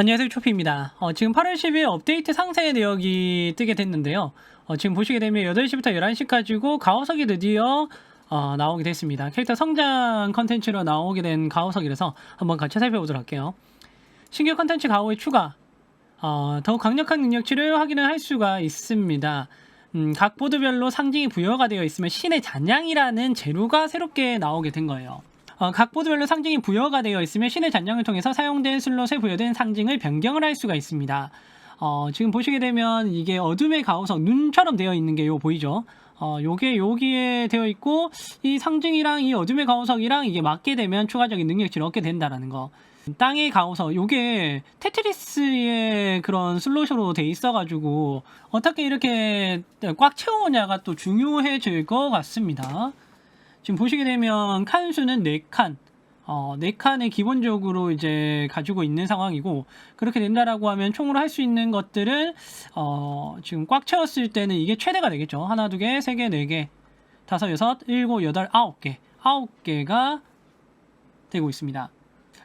안녕하세요 초피입니다. 어, 지금 8월 10일 업데이트 상세 내역이 뜨게 됐는데요. 어, 지금 보시게 되면 8시부터 11시 가지고 가오석이 드디어 어, 나오게 됐습니다. 캐릭터 성장 컨텐츠로 나오게 된 가오석이라서 한번 같이 살펴보도록 할게요. 신규 컨텐츠 가오의 추가 어, 더욱 강력한 능력치를 확인을 할 수가 있습니다. 음, 각 보드별로 상징이 부여가 되어 있으면 신의 잔향이라는 재료가 새롭게 나오게 된 거예요. 어, 각 보드별로 상징이 부여가 되어 있으면 신의 잔량을 통해서 사용된 슬롯에 부여된 상징을 변경을 할 수가 있습니다. 어, 지금 보시게 되면 이게 어둠의 가오석 눈처럼 되어 있는 게 요 보이죠? 어, 요게 여기에 되어 있고 이 상징이랑 이 어둠의 가오석이랑 이게 맞게 되면 추가적인 능력치를 얻게 된다라는 거. 땅의 가오석 요게 테트리스의 그런 슬롯으로 돼 있어가지고 어떻게 이렇게 꽉 채우냐가 또 중요해질 것 같습니다. 지금 보시게 되면 칸 수는 4칸. 어, 4칸을 기본적으로 이제 가지고 있는 상황이고, 그렇게 된다라고 하면 총으로 할 수 있는 것들은, 어, 지금 꽉 채웠을 때는 이게 최대가 되겠죠. 하나, 두 개, 세 개, 네 개, 다섯, 여섯, 일곱, 여덟, 아홉 개. 아홉 개가 되고 있습니다.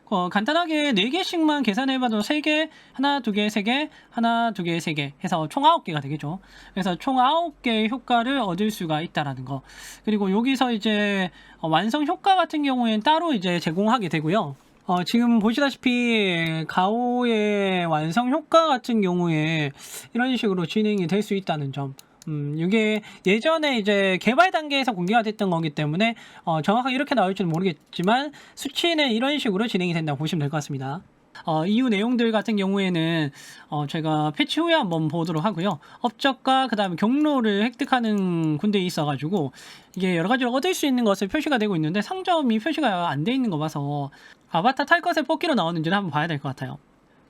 어, 간단하게 4개씩만 계산해봐도 3개, 하나, 두 개, 세 개, 하나, 두 개, 세 개 해서 총 9개가 되겠죠. 그래서 총 9개의 효과를 얻을 수가 있다라는 거. 그리고 여기서 이제 어, 완성 효과 같은 경우에는 따로 이제 제공하게 되고요. 어, 지금 보시다시피 가오의 완성 효과 같은 경우에 이런 식으로 진행이 될 수 있다는 점. 음, 이게 예전에 이제 개발 단계에서 공개가 됐던 거기 때문에 어, 정확하게 이렇게 나올지는 모르겠지만 수치는 이런 식으로 진행이 된다고 보시면 될 것 같습니다. 어, 이후 내용들 같은 경우에는 어, 제가 패치 후에 한번 보도록 하고요. 업적과 그 다음에 경로를 획득하는 군대에 있어가지고 이게 여러 가지로 얻을 수 있는 것을 표시가 되고 있는데 상점이 표시가 안 돼 있는 거 봐서 아바타 탈 것을 뽑기로 나오는지는 한번 봐야 될 것 같아요.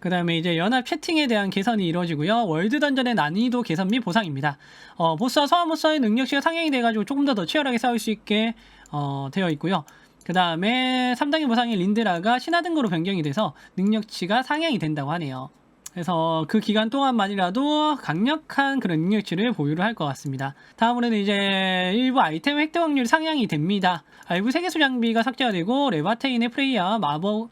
그 다음에 이제 연합 채팅에 대한 개선이 이루어지고요. 월드 던전의 난이도 개선 및 보상입니다. 어, 보스와 소환 보스의 능력치가 상향이 돼가지고 조금 더 더 치열하게 싸울 수 있게 어, 되어 있고요. 그 다음에 3단계 보상인 린드라가 신화 등급으로 변경이 돼서 능력치가 상향이 된다고 하네요. 그래서 그 기간 동안만이라도 강력한 그런 능력치를 보유를 할 것 같습니다. 다음으로는 이제 일부 아이템 획득 확률이 상향이 됩니다. 알부 세계수 장비가 삭제가 되고 레바테인의 프레이야 마법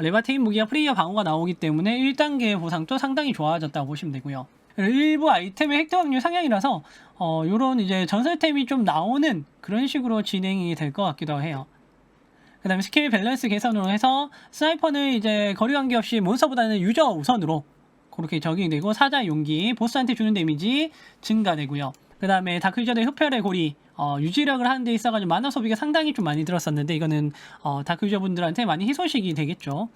레바테인 무기와 프레이어 방어가 나오기 때문에 1단계 보상도 상당히 좋아졌다고 보시면 되고요. 일부 아이템의 획득 확률 상향이라서 어, 요런 이제 전설템이 좀 나오는 그런 식으로 진행이 될 것 같기도 해요. 그 다음에 스킬 밸런스 개선으로 해서 스나이퍼는 이제 거리 관계없이 몬스터보다는 유저 우선으로 그렇게 적용되고 사자 용기 보스한테 주는 데미지 증가되고요. 그 다음에 다크유저의 흡혈의 고리 어, 유지력을 하는 데 있어가지고 만화 소비가 상당히 좀 많이 들었었는데 이거는 어, 다크유저분들한테 많이 희소식이 되겠죠.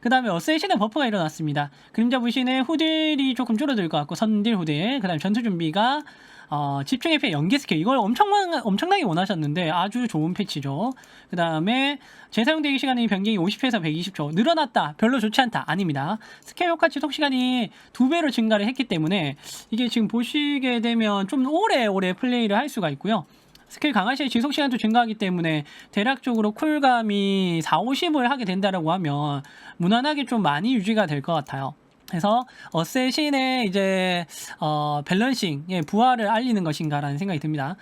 그 다음에 어세이신의 버프가 일어났습니다. 그림자 부신의 후딜이 조금 줄어들 것 같고 선딜 후딜 그 다음에 전투 준비가 어, 집중 에페 연계 스킬 이걸 엄청 엄청나게 원하셨는데 아주 좋은 패치죠. 그 다음에 재사용 대기 시간이 변경이 50회에서 120초 늘어났다. 별로 좋지 않다. 아닙니다. 스킬 효과 지속 시간이 두 배로 증가를 했기 때문에 이게 지금 보시게 되면 좀 오래 오래 플레이를 할 수가 있고요. 스킬 강화 시의 지속 시간도 증가하기 때문에 대략적으로 쿨감이 4, 50을 하게 된다라고 하면 무난하게 좀 많이 유지가 될 것 같아요. 그래서 어세신의 이제 어 밸런싱의 부활을 알리는 것인가라는 생각이 듭니다.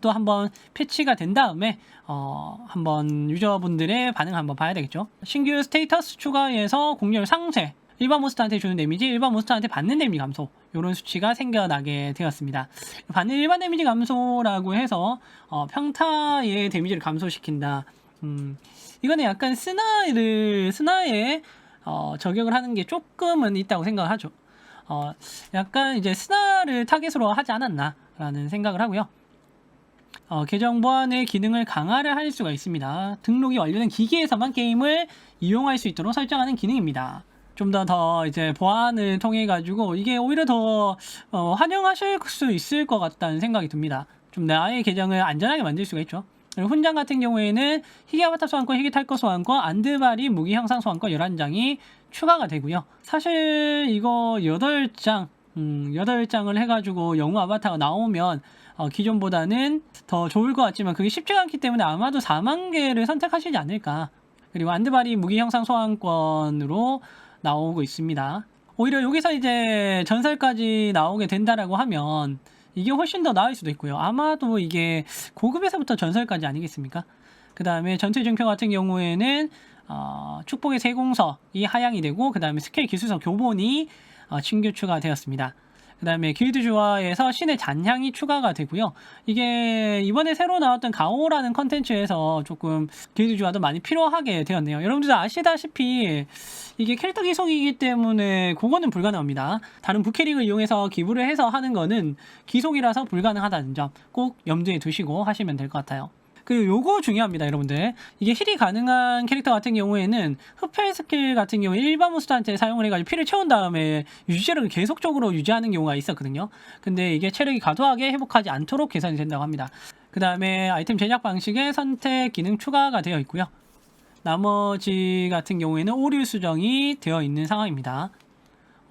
또 한번 패치가 된 다음에 어 한번 유저분들의 반응 한번 봐야 되겠죠. 신규 스테이터스 추가해서 공략 상쇄 일반 몬스터한테 주는 데미지, 일반 몬스터한테 받는 데미지 감소 이런 수치가 생겨나게 되었습니다. 받는 일반 데미지 감소라고 해서 어, 평타의 데미지를 감소시킨다. 음, 이거는 약간 스나를 스나에 어, 저격을 하는 게 조금은 있다고 생각을 하죠. 어, 약간 이제 스나를 타겟으로 하지 않았나라는 생각을 하고요. 어, 계정 보안의 기능을 강화를 할 수가 있습니다. 등록이 완료된 기기에서만 게임을 이용할 수 있도록 설정하는 기능입니다. 좀더더 이제 보안을 통해 가지고 이게 오히려 더 어, 환영하실 수 있을 것 같다는 생각이 듭니다. 좀 나의 계정을 안전하게 만들 수가 있죠. 훈장 같은 경우에는 희귀 아바타 소환권, 희귀 탈거 소환권, 안드바리 무기 형상 소환권 11장이 추가가 되고요. 사실 이거 8장, 음, 8장을 해가지고 영웅 아바타가 나오면 어, 기존보다는 더 좋을 것 같지만 그게 쉽지가 않기 때문에 아마도 4만 개를 선택하시지 않을까. 그리고 안드바리 무기 형상 소환권으로 나오고 있습니다. 오히려 여기서 이제 전설까지 나오게 된다라고 하면 이게 훨씬 더 나을 수도 있고요. 아마도 이게 고급에서부터 전설까지 아니겠습니까? 그 다음에 전투 증표 같은 경우에는 어, 축복의 세공서이 하향이 되고 그 다음에 스케일 기술서 교본이 어, 신규 추가되었습니다. 그 다음에 길드 조화에서 신의 잔향이 추가가 되고요. 이게 이번에 새로 나왔던 가오라는 컨텐츠에서 조금 길드 조화도 많이 필요하게 되었네요. 여러분들 아시다시피 이게 캐릭터 기속이기 때문에 그거는 불가능합니다. 다른 부캐릭을 이용해서 기부를 해서 하는 거는 기속이라서 불가능하다는 점 꼭 염두에 두시고 하시면 될 것 같아요. 그리고 요거 중요합니다, 여러분들. 이게 힐이 가능한 캐릭터 같은 경우에는 흡혈 스킬 같은 경우에 일반 모스한테 사용을 해가지고 피를 채운 다음에 유지력을 계속적으로 유지하는 경우가 있었거든요. 근데 이게 체력이 과도하게 회복하지 않도록 개선이 된다고 합니다. 그 다음에 아이템 제작 방식에 선택 기능 추가가 되어 있고요. 나머지 같은 경우에는 오류 수정이 되어 있는 상황입니다.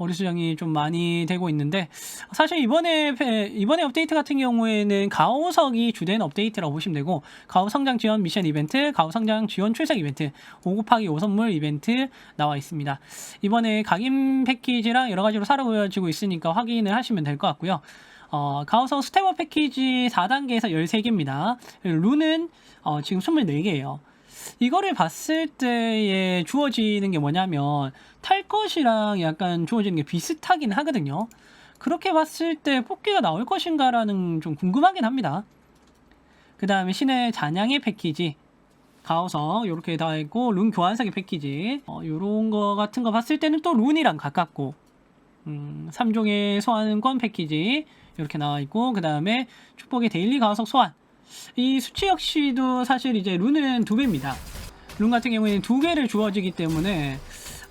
오류 수정이 좀 많이 되고 있는데 사실 이번에 패- 이번에 업데이트 같은 경우에는 가오석이 주된 업데이트라고 보시면 되고 가오 성장 지원 미션 이벤트, 가오 성장 지원 출석 이벤트, 5 곱하기 5 선물 이벤트 나와 있습니다. 이번에 각인 패키지랑 여러 가지로 사러 보여지고 있으니까 확인을 하시면 될 것 같고요. 어, 가오석 스테버 패키지 4단계에서 13개입니다. 룬은 어, 지금 24개예요. 이거를 봤을 때에 주어지는 게 뭐냐면 탈 것이랑 약간 주어지는 게 비슷하긴 하거든요. 그렇게 봤을 때 뽑기가 나올 것인가라는 좀 궁금하긴 합니다. 그 다음에 신의 잔향의 패키지 가오석 요렇게 다 있고 룬 교환사기 패키지 어, 요런 거 같은 거 봤을 때는 또 룬이랑 가깝고 음, 3종의 소환권 패키지 이렇게 나와 있고 그 다음에 축복의 데일리 가오석 소환 이 수치 역시도 사실 이제 룬은 두 배입니다. 룬 같은 경우에는 두 개를 주어지기 때문에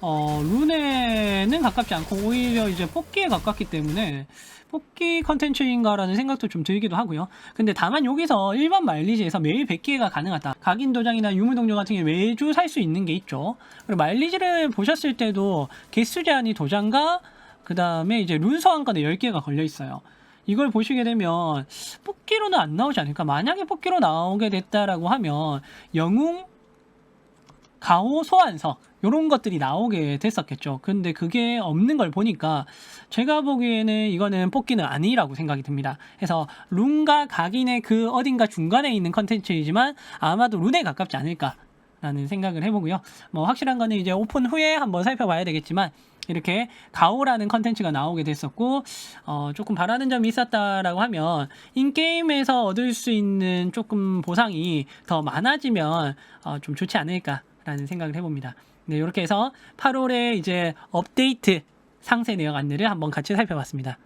어, 룬에는 가깝지 않고 오히려 이제 뽑기에 가깝기 때문에 뽑기 컨텐츠인가라는 생각도 좀 들기도 하고요. 근데 다만 여기서 일반 마일리지에서 매일 100개가 가능하다. 각인 도장이나 유물 동료 같은 게 매주 살 수 있는 게 있죠. 그리고 마일리지를 보셨을 때도 개수 제한이 도장과 그 다음에 이제 룬 소환권에 10개가 걸려 있어요. 이걸 보시게 되면 뽑기로는 안 나오지 않을까? 만약에 뽑기로 나오게 됐다라고 하면 영웅 가오 소환서 이런 것들이 나오게 됐었겠죠. 근데 그게 없는 걸 보니까 제가 보기에는 이거는 뽑기는 아니라고 생각이 듭니다. 그래서 룬과 각인의 그 어딘가 중간에 있는 컨텐츠이지만 아마도 룬에 가깝지 않을까. 라는 생각을 해보고요. 뭐 확실한 거는 이제 오픈 후에 한번 살펴봐야 되겠지만 이렇게 가오라는 컨텐츠가 나오게 됐었고 어, 조금 바라는 점이 있었다라고 하면 인게임에서 얻을 수 있는 조금 보상이 더 많아지면 어, 좀 좋지 않을까라는 생각을 해봅니다. 네, 이렇게 해서 8월에 이제 업데이트 상세 내용 안내를 한번 같이 살펴봤습니다.